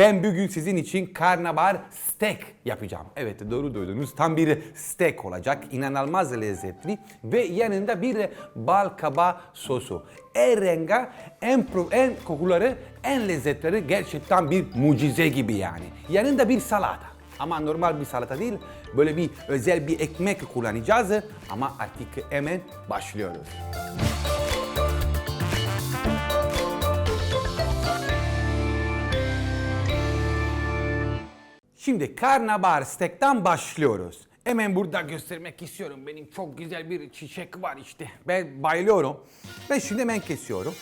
ben bugün sizin için karnabahar steak yapacağım. Evet doğru duydunuz. Tam bir steak olacak. İnanılmaz lezzetli ve yanında bir bal kaba sosu. En renga, en, en kokuları, en lezzetleri gerçekten bir mucize gibi yani. Yanında bir salata. Ama normal bir salata değil, böyle bir özel bir ekmek kullanacağız. Ama artık hemen başlıyoruz. Şimdi karnabahar steak'ten başlıyoruz. Hemen burada göstermek istiyorum. Benim çok güzel bir çiçek var işte. Ben bayılıyorum. Ben şimdi hemen kesiyorum.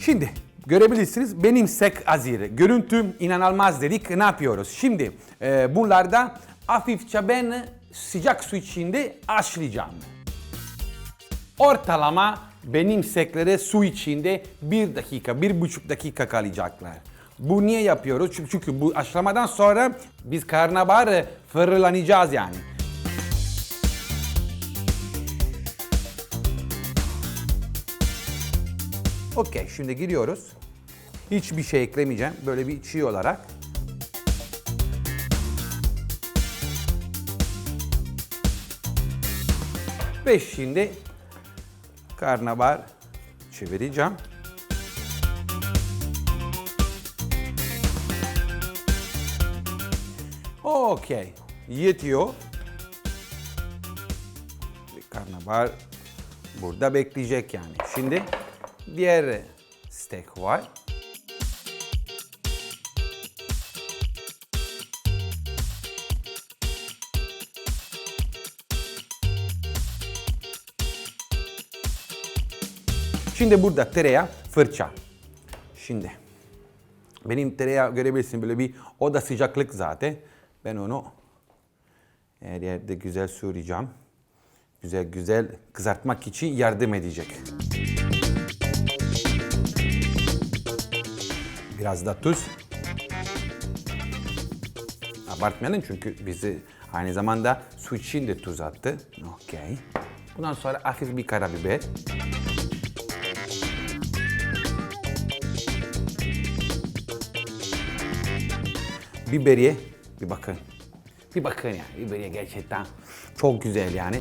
Şimdi görebilirsiniz benim sek azir. Görüntüm inanılmaz dedik. Ne yapıyoruz? Şimdi e, bunlarda hafifçe ben sıcak su içinde haşlayacağım. Ortalama benim seklere su içinde bir dakika, bir buçuk dakika kalacaklar. Bu niye yapıyoruz? Çünkü, çünkü bu haşlamadan sonra biz karnabaharı fırınlanacağız yani. Okey, şimdi giriyoruz. Hiçbir şey eklemeyeceğim. Böyle bir çiğ olarak. Ve şimdi karnabahar çevireceğim. Okey. Yetiyor. Karnabahar burada bekleyecek yani. Şimdi diğer steak var. Şimdi burada tereyağı, fırça. Şimdi benim tereyağı görebilirsin böyle bir oda sıcaklık zaten. Ben onu her yerde güzel süreceğim. Güzel güzel kızartmak için yardım edecek. Biraz da tuz. Abartmayalım çünkü bizi aynı zamanda su için de tuz attı. Okey. Bundan sonra hafif bir karabiber. Biberiye bir bakın. Bir bakın yani biberiye gerçekten çok güzel yani.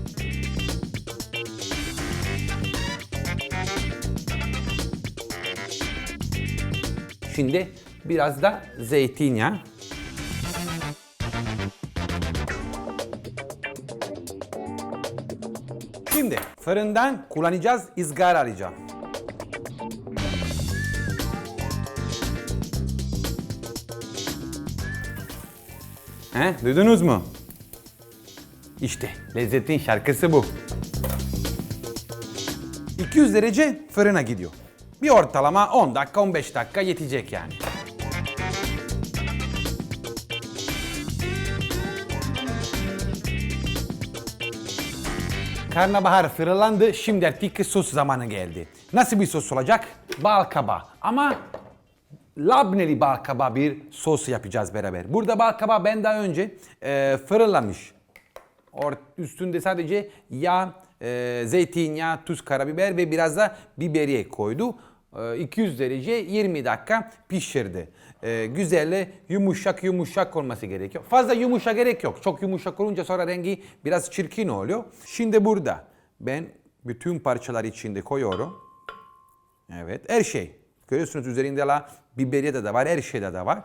Şimdi biraz da zeytinyağı. Şimdi fırından kullanacağız, ızgara alacağım. He, duydunuz mu? İşte lezzetin şarkısı bu. 200 derece fırına gidiyor. Bir ortalama 10 dakika 15 dakika yetecek yani. Karnabahar fırınlandı. Şimdi artık sos zamanı geldi. Nasıl bir sos olacak? Bal kaba. Ama labneli bal kaba bir sos yapacağız beraber. Burada bal kaba ben daha önce e, fırınlamış. Or, üstünde sadece yağ, e, zeytinyağı, tuz, karabiber ve biraz da biberiye koydu. E, 200 derece 20 dakika pişirdi. E, güzelle yumuşak yumuşak olması gerekiyor. Fazla yumuşak gerek yok. Çok yumuşak olunca sonra rengi biraz çirkin oluyor. Şimdi burada ben bütün parçalar içinde koyuyorum. Evet her şey. Görüyorsunuz üzerinde la biberiye de, var, her şeyde de var.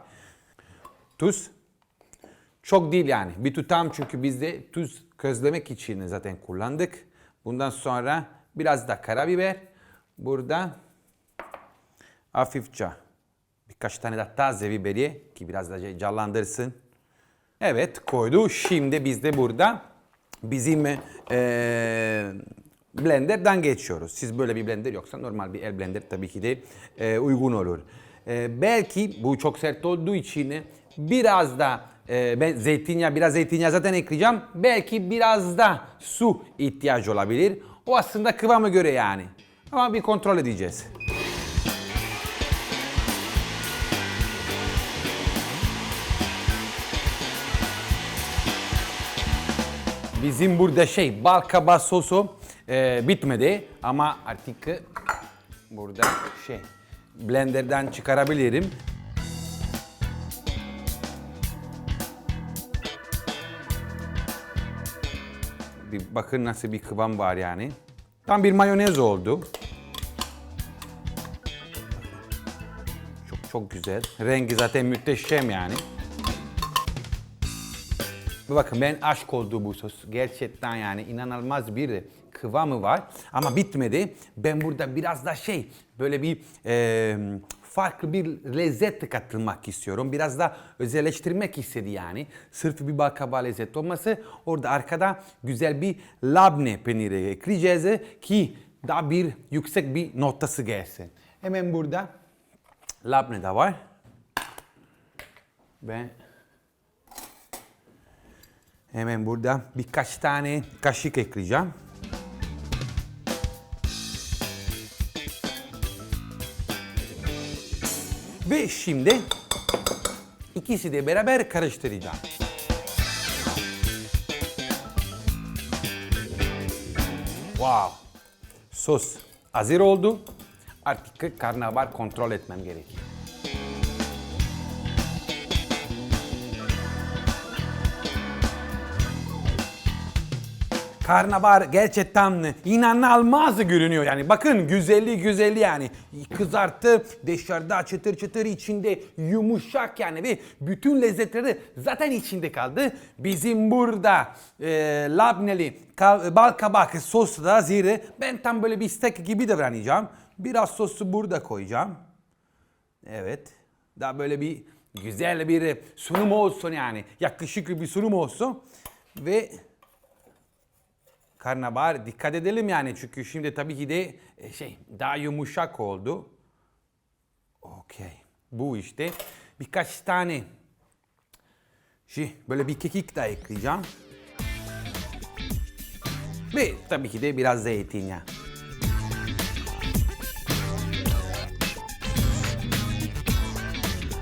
Tuz. Çok değil yani. Bir tutam çünkü biz de tuz közlemek için zaten kullandık. Bundan sonra biraz da karabiber. Burada hafifçe birkaç tane de taze biberiye ki biraz da canlandırsın. Evet koydu. Şimdi biz de burada bizim eee blenderdan geçiyoruz. Siz böyle bir blender yoksa normal bir el blender tabii ki de e, uygun olur. E, belki bu çok sert olduğu için biraz da e, ben zeytinyağı, biraz zeytinyağı zaten ekleyeceğim. Belki biraz da su ihtiyacı olabilir. O aslında kıvamı göre yani. Ama bir kontrol edeceğiz. Bizim burada şey bal sosu e, bitmedi ama artık burada şey blenderdan çıkarabilirim. Bir bakın nasıl bir kıvam var yani. Tam bir mayonez oldu. Çok çok güzel. Rengi zaten müthişem yani. Bakın ben aşk oldu bu sos. Gerçekten yani inanılmaz bir kıvamı var. Ama bitmedi. Ben burada biraz da şey böyle bir e, farklı bir lezzet katılmak istiyorum. Biraz da özelleştirmek istedi yani. Sırf bir bakaba lezzet olması. Orada arkada güzel bir labne peyniri ekleyeceğiz ki daha bir yüksek bir notası gelsin. Hemen burada labne de var. Ben Hemen burada birkaç tane kaşık ekleyeceğim. Ve şimdi ikisi de beraber karıştıracağım. Wow! Sos hazır oldu. Artık karnabahar kontrol etmem gerekiyor. Karnabahar gerçekten inanılmaz görünüyor yani. Bakın güzelliği güzelliği yani. Kızarttı, dışarıda çıtır çıtır içinde yumuşak yani ve bütün lezzetleri zaten içinde kaldı. Bizim burada e, labneli bal kabak sosu da hazır. Ben tam böyle bir steak gibi davranacağım. Biraz sosu burada koyacağım. Evet. Daha böyle bir güzel bir sunum olsun yani. Yakışıklı bir sunum olsun. Ve karnabahar dikkat edelim yani çünkü şimdi tabii ki de e, şey daha yumuşak oldu. Okey. Bu işte birkaç tane şey böyle bir kekik daha ekleyeceğim. Ve tabii ki de biraz zeytinyağı.